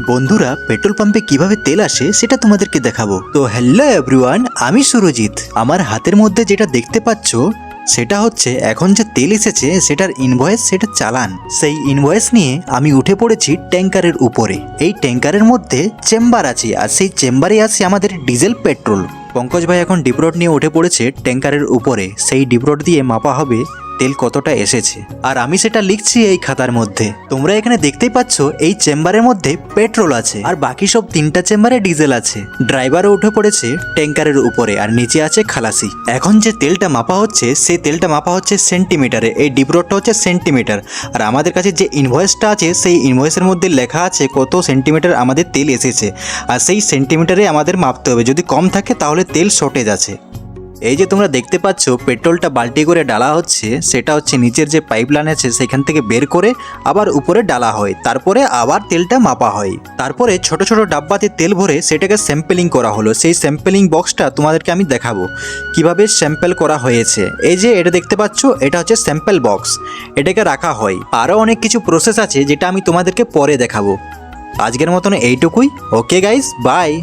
বন্ধুরা, পেট্রোল পাম্পে কীভাবে তেল আসে সেটা তোমাদেরকে দেখাবো। তো হ্যালো এভরিওয়ান, আমি সুরজিৎ। আমার হাতের মধ্যে যেটা দেখতে পাচ্ছ, সেটা হচ্ছে এখন যে তেল এসেছে, সেটার ইনভয়েস সেটা চালান। সেই ইনভয়েস নিয়ে আমি উঠে পড়েছি ট্যাঙ্কারের উপরে। এই ট্যাঙ্কারের মধ্যে চেম্বার আছে, আর সেই চেম্বারে আছে আমাদের ডিজেল পেট্রোল। পঙ্কজ ভাই এখন ডিপরোড নিয়ে উঠে পড়েছে ট্যাঙ্কারের উপরে। সেই ডিপরোড দিয়ে মাপা হবে তেল কতটা এসেছে? আর আমি সেটা লিখছি এই খাতার মধ্যে। তোমরা এখানে দেখতেই পাচ্ছ, এই চেম্বারের মধ্যে পেট্রোল আছে, আর বাকি সব তিনটা চেম্বারে ডিজেল আছে। ড্রাইভারও উঠে পড়েছে ট্যাঙ্কারের উপরে, আর নিচে আছে খালাসি। এখন যে তেলটা মাপা হচ্ছে, সেই তেলটা মাপা হচ্ছে সেন্টিমিটারে। এই ডিপরোডটা হচ্ছে সেন্টিমিটার। আর আমাদের কাছে যে ইনভয়েসটা আছে, সেই ইনভয়েসের মধ্যে লেখা আছে কত সেন্টিমিটার আমাদের তেল এসেছে। আর সেই সেন্টিমিটারে আমাদের মাপতে হবে। যদি কম থাকে, তাহলে তেল শর্টেজ আছে। এই যে তোমরা দেখতে পাচ্ছ, পেট্রোলটা বালতি করে ডালা হচ্ছে, সেটা হচ্ছে নিচের যে পাইপ লাইন আছে সেখান থেকে বের করে আবার উপরে ডালা হয়। তারপরে আবার তেলটা মাপা হয়। তারপরে ছোট ছোট ডাব্বাতে তেল ভরে সেটাকে স্যাম্পেলিং করা হলো। সেই স্যাম্পেলিং বক্সটা তোমাদেরকে আমি দেখাবো। কীভাবে স্যাম্পেল করা হয়েছে। এই যে এটা দেখতে পাচ্ছ, এটা হচ্ছে স্যাম্পেল বক্স এটাকে রাখা হয়। আরও অনেক কিছু প্রসেস আছে যেটা আমি তোমাদেরকে পরে দেখাবো। আজকের মতন এইটুকুই। Okay guys bye